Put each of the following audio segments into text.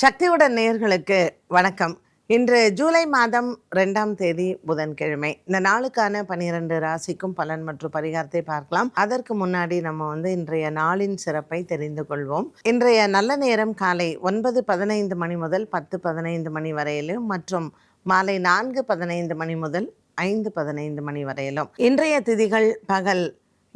சக்தியுடன் நேயர்களுக்கு வணக்கம். இன்று ஜூலை மாதம் ரெண்டாம் தேதி புதன்கிழமை. இந்த நாளுக்கான பனிரெண்டு ராசிக்கும் பலன் மற்றும் பரிகாரத்தை பார்க்கலாம். அதற்கு முன்னாடி நம்ம வந்து இன்றைய நாளின் சிறப்பை தெரிந்து கொள்வோம். இன்றைய நல்ல நேரம் காலை ஒன்பது பதினைந்து மணி முதல் பத்து பதினைந்து மணி வரையிலும் மற்றும் மாலை நான்கு பதினைந்து மணி முதல் ஐந்து பதினைந்து மணி வரையிலும். இன்றைய திதிகள் பகல்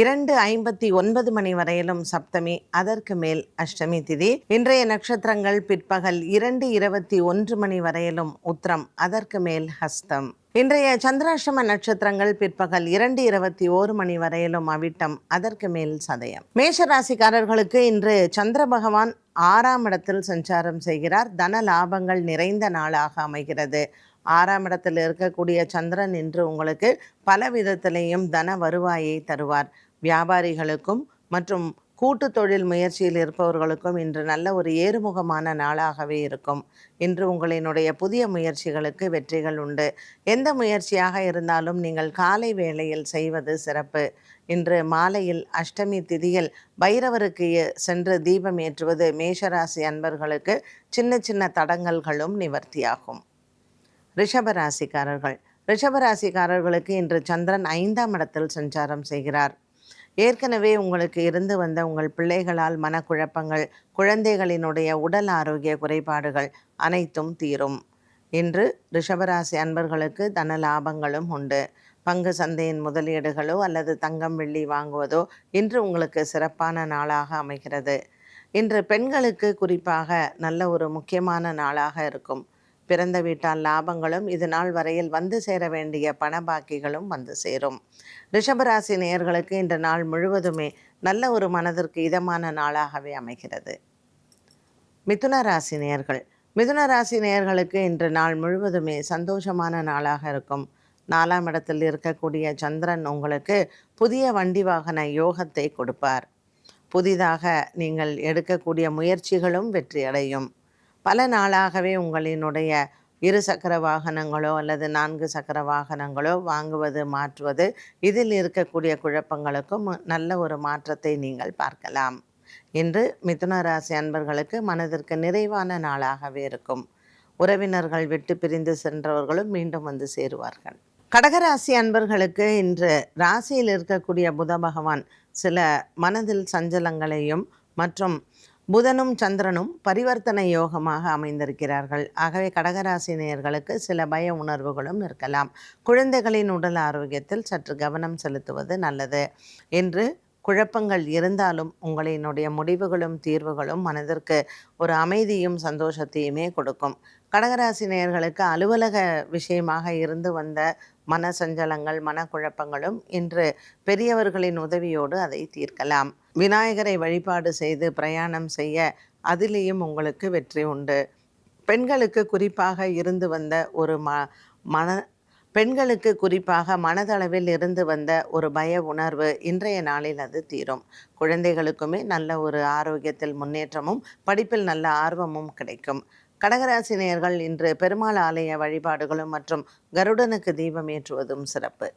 இரண்டு ஐம்பத்தி ஒன்பது மணி வரையிலும் சப்தமி அதற்கு மேல் அஷ்டமி திதி. இன்றைய நட்சத்திரங்கள் பிற்பகல் இரண்டு இருபத்தி ஒன்று மணி வரையிலும் உத்திரம் அதற்கு மேல் ஹஸ்தம். இன்றைய சந்திராஷ்டம நட்சத்திரங்கள் பிற்பகல் இரண்டு இருபத்தி ஓரு மணி வரையிலும் அவிட்டம் அதற்கு மேல் சதயம். மேஷ ராசிக்காரர்களுக்கு இன்று சந்திர பகவான் ஆறாம் இடத்தில் சஞ்சாரம் செய்கிறார். தன லாபங்கள் நிறைந்த நாளாக அமைகிறது. ஆறாம் இடத்தில் இருக்கக்கூடிய சந்திரன் இன்று உங்களுக்கு பல விதத்திலையும் தன வருவாயை தருவார். வியாபாரிகளுக்கும் மற்றும் கூட்டு தொழில் முயற்சியில் இருப்பவர்களுக்கும் இன்று நல்ல ஒரு ஏறுமுகமான நாளாகவே இருக்கும். இன்று உங்களினுடைய புதிய முயற்சிகளுக்கு வெற்றிகள் உண்டு. எந்த முயற்சியாக இருந்தாலும் நீங்கள் காலை வேளையில் செய்வது சிறப்பு. இன்று மாலையில் அஷ்டமி திதியில் பைரவருக்கு சென்று தீபம் ஏற்றுவது மேஷராசி அன்பர்களுக்கு சின்ன சின்ன தடங்கல்களும் நிவர்த்தியாகும். ரிஷபராசிக்காரர்கள். ரிஷபராசிக்காரர்களுக்கு இன்று சந்திரன் ஐந்தாம் இடத்தில் சஞ்சாரம் செய்கிறார். ஏற்கனவே உங்களுக்கு இருந்து வந்த உங்கள் பிள்ளைகளால் மனக்குழப்பங்கள் குழந்தைகளினுடைய உடல் ஆரோக்கிய குறைபாடுகள் அனைத்தும் தீரும். இன்று ரிஷபராசி அன்பர்களுக்கு தன லாபங்களும் உண்டு. பங்கு சந்தையின் முதலீடுகளோ அல்லது தங்கம் வெள்ளி வாங்குவதோ இன்று உங்களுக்கு சிறப்பான நாளாக அமைகிறது. இன்று பெண்களுக்கு குறிப்பாக நல்ல ஒரு முக்கியமான நாளாக இருக்கும். பிறந்த வீட்டால் லாபங்களும் இது நாள் வரையில் வந்து சேர வேண்டிய பண பாக்கிகளும் வந்து சேரும். ரிஷபராசி நேயர்களுக்கு இந்த நாள் முழுவதுமே நல்ல ஒரு மனதிற்கு இதமான நாளாகவே அமைகிறது. மிதுன ராசி நேயர்கள். மிதுன ராசி நேயர்களுக்கு இன்று நாள் முழுவதுமே சந்தோஷமான நாளாக இருக்கும். நாலாம் இடத்தில் இருக்கக்கூடிய சந்திரன் உங்களுக்கு புதிய வண்டி வாகன யோகத்தை கொடுப்பார். புதிதாக நீங்கள் எடுக்கக்கூடிய முயற்சிகளும் வெற்றி அடையும் பல நாளாகவே உங்களினுடைய இரு சக்கர வாகனங்களோ அல்லது நான்கு சக்கர வாகனங்களோ வாங்குவது மாற்றுவது இதில் இருக்கக்கூடிய குழப்பங்களுக்கும் நல்ல ஒரு மாற்றத்தை நீங்கள் பார்க்கலாம். இன்று மிதுன ராசி அன்பர்களுக்கு மனதிற்கு நிறைவான நாளாகவே இருக்கும். உறவினர்கள் விட்டு பிரிந்து சென்றவர்களும் மீண்டும் வந்து சேருவார்கள். கடகராசி அன்பர்களுக்கு இன்று ராசியில் இருக்கக்கூடிய புத பகவான் சில மனதில் சஞ்சலங்களையும் மற்றும் புதனும் சந்திரனும் பரிவர்த்தனை யோகமாக அமைந்திருக்கிறார்கள். ஆகவே கடகராசி நேயர்களுக்கு சில பய உணர்வுகளும் இருக்கலாம். குழந்தைகளின் உடல் ஆரோக்கியத்தில் சற்று கவனம் செலுத்துவது நல்லது என்று குழப்பங்கள் இருந்தாலும் உங்களினுடைய முடிவுகளும் தீர்வுகளும் மனதிற்கு ஒரு அமைதியும் சந்தோஷத்தையுமே கொடுக்கும். கடகராசி நேயர்களுக்கு அலுவலக விஷயமாக இருந்து வந்த மன சஞ்சலங்கள் மனக்குழப்பங்களும் இன்று பெரியவர்களின் உதவியோடு அதை தீர்க்கலாம். விநாயகரை வழிபாடு செய்து பிரயாணம் செய்ய அதிலேயும் உங்களுக்கு வெற்றி உண்டு. பெண்களுக்கு குறிப்பாக இருந்து வந்த ஒரு ம மன பெண்களுக்கு குறிப்பாக மனதளவில் இருந்து வந்த ஒரு பய உணர்வு இன்றைய நாளில் அது தீரும். குழந்தைகளுக்குமே நல்ல ஒரு ஆரோக்கியத்தில் முன்னேற்றமும் படிப்பில் நல்ல ஆர்வமும் கிடைக்கும். கடகராசினியர்கள் இன்று பெருமாள் ஆலய வழிபாடுகளும் மற்றும் கருடனுக்கு தீபம் ஏற்றுவதும் சிறப்பு.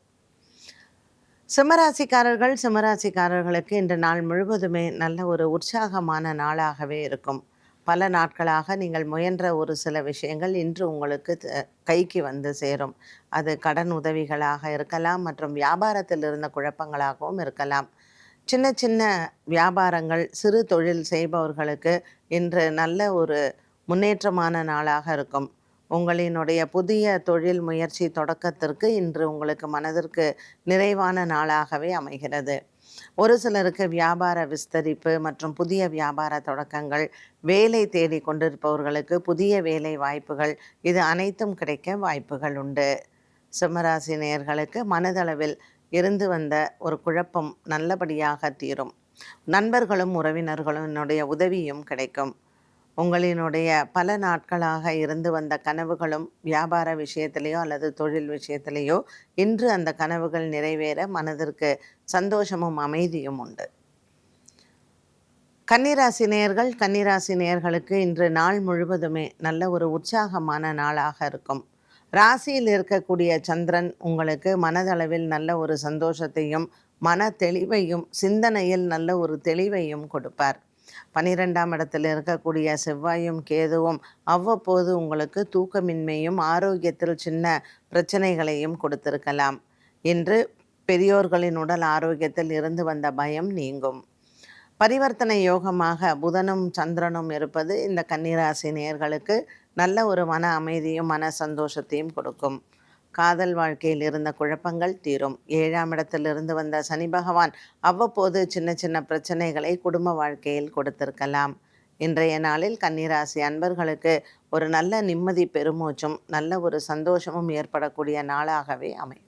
சிம்மராசிக்காரர்கள் சிம்மராசிக்காரர்களுக்கு இன்று நாள் முழுவதுமே நல்ல ஒரு உற்சாகமான நாளாகவே இருக்கும். பல நாட்களாக நீங்கள் முயன்ற ஒரு சில விஷயங்கள் இன்று உங்களுக்கு கைக்கு வந்து சேரும். அது கடன் உதவிகளாக இருக்கலாம் மற்றும் வியாபாரத்தில் இருந்த குழப்பங்களாகவும் இருக்கலாம். சின்ன சின்ன வியாபாரங்கள் சிறு தொழில் செய்பவர்களுக்கு இன்று நல்ல ஒரு முன்னேற்றமான நாளாக இருக்கும். உங்களினுடைய புதிய தொழில் முயற்சி தொடக்கத்திற்கு இன்று உங்களுக்கு மனதிற்கு நிறைவான நாளாகவே அமைகிறது. ஒரு சிலருக்கு வியாபார விஸ்தரிப்பு மற்றும் புதிய வியாபார தொடக்கங்கள் வேலை தேடி கொண்டிருப்பவர்களுக்கு புதிய வேலை வாய்ப்புகள் இது அனைத்தும் கிடைக்க வாய்ப்புகள் உண்டு. சிம்மராசி நேயர்களுக்கு மனதளவில் இருந்து வந்த ஒரு குழப்பம் நல்லபடியாக தீரும். நண்பர்களும் உறவினர்களும் என்னுடைய உதவியும் கிடைக்கும். உங்களினுடைய பல நாட்களாக இருந்து வந்த கனவுகளும் வியாபார விஷயத்திலேயோ அல்லது தொழில் விஷயத்திலேயோ இன்று அந்த கனவுகள் நிறைவேற மனதிற்கு சந்தோஷமும் அமைதியும் உண்டு. கன்னிராசி நேயர்கள் கன்னிராசி நேயர்களுக்கு இன்று நாள் முழுவதுமே நல்ல ஒரு உற்சாகமான நாளாக இருக்கும். ராசியில் இருக்கக்கூடிய சந்திரன் உங்களுக்கு மனதளவில் நல்ல ஒரு சந்தோஷத்தையும் மன தெளிவையும் சிந்தனையில் நல்ல ஒரு தெளிவையும் கொடுப்பார். பனிரெண்டாம் இடத்தில் இருக்கக்கூடிய செவ்வாயும் கேதுவும் அவ்வப்போது உங்களுக்கு தூக்கமின்மையும் ஆரோக்கியத்தில் சின்ன பிரச்சனைகளையும் கொடுத்திருக்கலாம். இன்று பெரியோர்களின் உடல் ஆரோக்கியத்தில் இருந்து வந்த பயம் நீங்கும். பரிவர்த்தனை யோகமாக புதனும் சந்திரனும் இருப்பது இந்த கன்னிராசி நேர்களுக்கு நல்ல ஒரு மன அமைதியும் மன சந்தோஷத்தையும் கொடுக்கும். காதல் வாழ்க்கையில் இருந்த குழப்பங்கள் தீரும். ஏழாம் இடத்திலிருந்து வந்த சனி பகவான் அவ்வப்போது சின்ன சின்ன பிரச்சனைகளை குடும்ப வாழ்க்கையில் கொடுத்திருக்கலாம். இன்றைய நாளில் கன்னிராசி அன்பர்களுக்கு ஒரு நல்ல நிம்மதி பெருமூச்சும் நல்ல ஒரு சந்தோஷமும் ஏற்படக்கூடிய நாளாகவே அமையும்.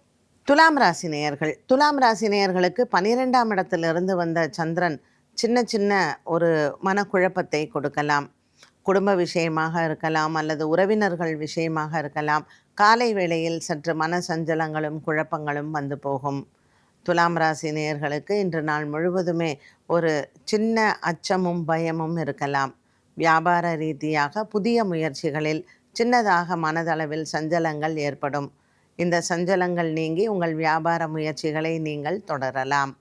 துலாம் ராசி நேயர்கள். துலாம் ராசி நேயர்களுக்கு பனிரெண்டாம் இடத்திலிருந்து வந்த சந்திரன் சின்ன சின்ன ஒரு மனக்குழப்பத்தை கொடுக்கலாம். குடும்ப விஷயமாக இருக்கலாம் அல்லது உறவினர்கள் விஷயமாக இருக்கலாம். காலை வேளையில் சற்று மன சஞ்சலங்களும் குழப்பங்களும் வந்து போகும். துலாம் ராசி நேயர்களுக்கு இன்று நாள் முழுவதுமே ஒரு சின்ன அச்சமும் பயமும் இருக்கலாம். வியாபார ரீதியாக புதிய முயற்சிகளில் சின்னதாக மனதளவில் சஞ்சலங்கள் ஏற்படும். இந்த சஞ்சலங்கள் நீங்கி உங்கள் வியாபார முயற்சிகளை நீங்கள் தொடரலாம்.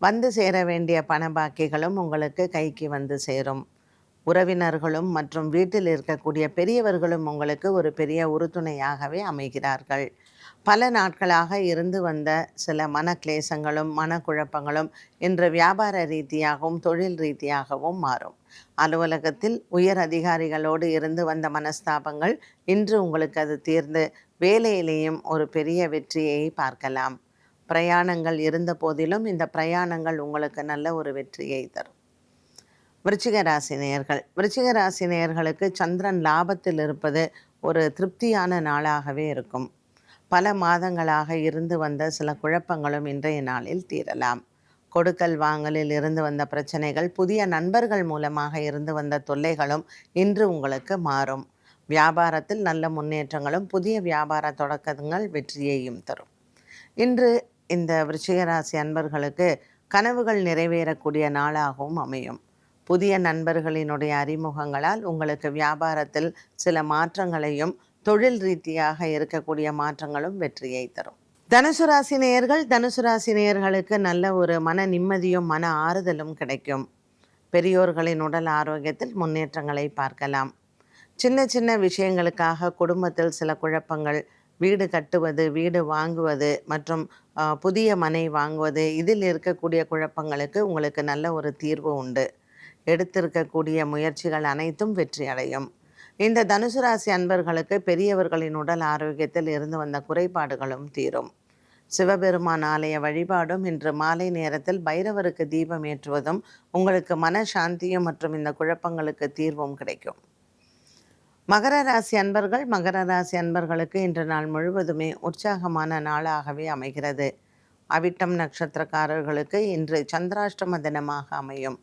வந்து சேர வேண்டிய பண பாக்கிகளும் உங்களுக்கு கைக்கு வந்து சேரும். உறவினர்களும் மற்றும் வீட்டில் இருக்கக்கூடிய பெரியவர்களும் உங்களுக்கு ஒரு பெரிய உறுதுணையாகவே அமைகிறார்கள். பல நாட்களாக இருந்து வந்த சில மன கிளேசங்களும் மனக்குழப்பங்களும் இன்று வியாபார ரீதியாகவும் தொழில் ரீதியாகவும் மாறும். அலுவலகத்தில் உயர் அதிகாரிகளோடு இருந்து வந்த மனஸ்தாபங்கள் இன்று உங்களுக்கு அது தீர்ந்து வேலையிலேயும் ஒரு பெரிய வெற்றியை பார்க்கலாம். பிரயாணங்கள் இருந்த போதிலும் இந்த பிரயாணங்கள் உங்களுக்கு நல்ல ஒரு வெற்றியை தரும். விருச்சிக ராசி நேயர்கள். விருச்சிக ராசி நேயர்களுக்கு சந்திரன் லாபத்தில் இருப்பது ஒரு திருப்தியான நாளாகவே இருக்கும். பல மாதங்களாக இருந்து வந்த சில குழப்பங்களும் இன்றைய நாளில் தீரலாம். கொடுக்கல் வாங்கலில் இருந்து வந்த பிரச்சனைகள் புதிய நண்பர்கள் மூலமாக இருந்து வந்த தொல்லைகளும் இன்று உங்களுக்கு மாறும். வியாபாரத்தில் நல்ல முன்னேற்றங்களும் புதிய வியாபார தொடக்கங்கள் வெற்றியையும் தரும். இன்று இந்த விருச்சிகராசி அன்பர்களுக்கு கனவுகள் நிறைவேறக்கூடிய நாளாகவும் அமையும். புதிய நண்பர்களினுடைய அறிமுகங்களால் உங்களுக்கு வியாபாரத்தில் சில மாற்றங்களையும் தொழில் ரீதியாக இருக்கக்கூடிய மாற்றங்களும் வெற்றியை தரும். தனுசு ராசி நேயர்கள் தனுசு ராசி நேயர்களுக்கு நல்ல ஒரு மன நிம்மதியும் மன ஆறுதலும் கிடைக்கும். பெரியோர்களின் உடல் ஆரோக்கியத்தில் முன்னேற்றங்களை பார்க்கலாம். சின்ன சின்ன விஷயங்களுக்காக குடும்பத்தில் சில குழப்பங்கள் வீடு கட்டுவது வீடு வாங்குவது மற்றும் புதிய மனை வாங்குவது இதில் இருக்கக்கூடிய குழப்பங்களுக்கு உங்களுக்கு நல்ல ஒரு தீர்வு உண்டு. எடுத்திருக்கக்கூடிய முயற்சிகள் அனைத்தும் வெற்றி அடையும். இந்த தனுசு ராசி அன்பர்களுக்கு பெரியவர்களின் உடல் ஆரோக்கியத்தில் இருந்து வந்த குறைபாடுகளும் தீரும். சிவபெருமான் ஆலய வழிபாடும் இன்று மாலை நேரத்தில் பைரவருக்கு தீபம் ஏற்றுவதும் உங்களுக்கு மன சாந்தியும் மற்றும் இந்த குழப்பங்களுக்கு தீர்வும் கிடைக்கும். மகர ராசி அன்பர்கள் மகர ராசி அன்பர்களுக்கு இன்று நாள் முழுவதுமே உற்சாகமான நாளாகவே அமைகிறது. அவிட்டம் நட்சத்திரக்காரர்களுக்கு இன்று சந்திராஷ்டம தினமாக அமையும்.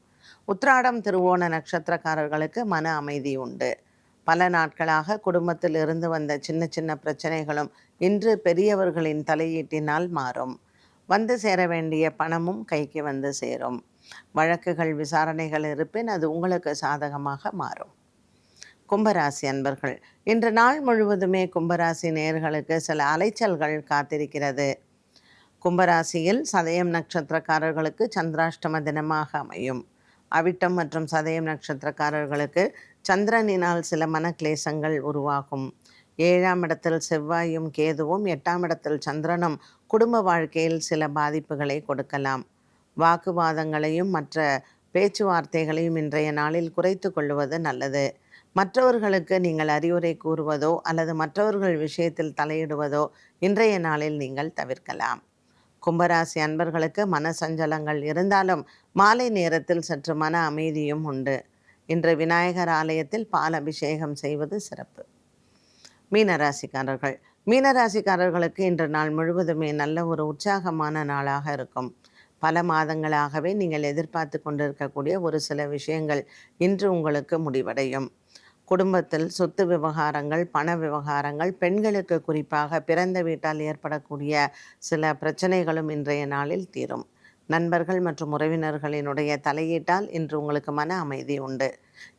உத்ராடம் திருவோண நட்சத்திரக்காரர்களுக்கு மன அமைதி உண்டு. பல நாட்களாக குடும்பத்தில் இருந்து வந்த சின்ன சின்ன பிரச்சனைகளும் இன்று பெரியவர்களின் தலையீட்டினால் மாறும். வந்து சேர வேண்டிய பணமும் கைக்கு வந்து சேரும். வழக்குகள் விசாரணைகள் இருப்பின் அது உங்களுக்கு சாதகமாக மாறும். கும்பராசி அன்பர்கள் இன்று நாள் முழுவதுமே கும்பராசி நேர்களுக்கு சில அலைச்சல்கள் காத்திருக்கிறது. கும்பராசியில் சதயம் நட்சத்திரக்காரர்களுக்கு சந்திராஷ்டம தினமாக அமையும். அவிட்டம் மற்றும் சதயம் நட்சத்திரக்காரர்களுக்கு சந்திரனினால் சில மனக்லேசங்கள் உருவாகும். ஏழாம் இடத்தில் செவ்வாயும் கேதுவும் எட்டாம் இடத்தில் சந்திரனும் குடும்ப வாழ்க்கையில் சில பாதிப்புகளை கொடுக்கலாம். வாக்குவாதங்களையும் மற்ற பேச்சுவார்த்தைகளையும் இன்றைய நாளில் குறைத்து கொள்வது நல்லது. மற்றவர்களுக்கு நீங்கள் அறிவுரை கூறுவதோ அல்லது மற்றவர்கள் விஷயத்தில் தலையிடுவதோ இன்றைய நாளில் நீங்கள் தவிர்க்கலாம். கும்பராசி அன்பர்களுக்கு மன சஞ்சலங்கள் இருந்தாலும் மாலை நேரத்தில் சற்று மன அமைதியும் உண்டு. இன்று விநாயகர் ஆலயத்தில் பால் அபிஷேகம் செய்வது சிறப்பு. மீனராசிக்காரர்கள். மீனராசிக்காரர்களுக்கு இன்று நாள் முழுவதுமே நல்ல ஒரு உற்சாகமான நாளாக இருக்கும். பல மாதங்களாகவே நீங்கள் எதிர்பார்த்து கொண்டிருக்கக்கூடிய ஒரு சில விஷயங்கள் இன்று உங்களுக்கு முடிவடையும். குடும்பத்தில் சொத்து விவகாரங்கள் பண விவகாரங்கள் பெண்களுக்கு குறிப்பாக பிறந்த வீட்டால் ஏற்படக்கூடிய சில பிரச்சனைகளும் இன்றைய நாளில் தீரும். நண்பர்கள் மற்றும் உறவினர்களினுடைய தலையீட்டால் இன்று உங்களுக்கு மன அமைதி உண்டு.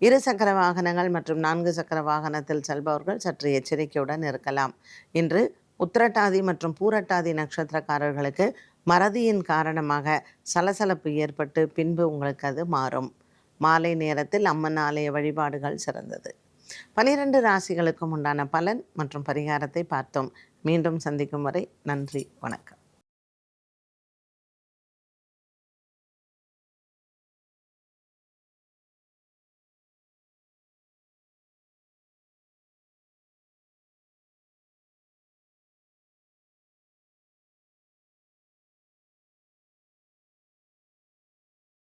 இரு சக்கர வாகனங்கள் மற்றும் நான்கு சக்கர வாகனத்தில் செல்பவர்கள் சற்று எச்சரிக்கையுடன் இருக்கலாம். இன்று உத்திரட்டாதி மற்றும் பூரட்டாதி நட்சத்திரக்காரர்களுக்கு மறதியின் காரணமாக சலசலப்பு ஏற்பட்டு பின்பு உங்களுக்கு அது மாறும். மாலை நேரத்தில் அம்மன் ஆலய வழிபாடுகள் சிறந்தது. பனிரெண்டு ராசிகளுக்கும் உண்டான பலன் மற்றும் பரிகாரத்தை பார்த்தோம். மீண்டும் சந்திக்கும் வரை நன்றி வணக்கம்.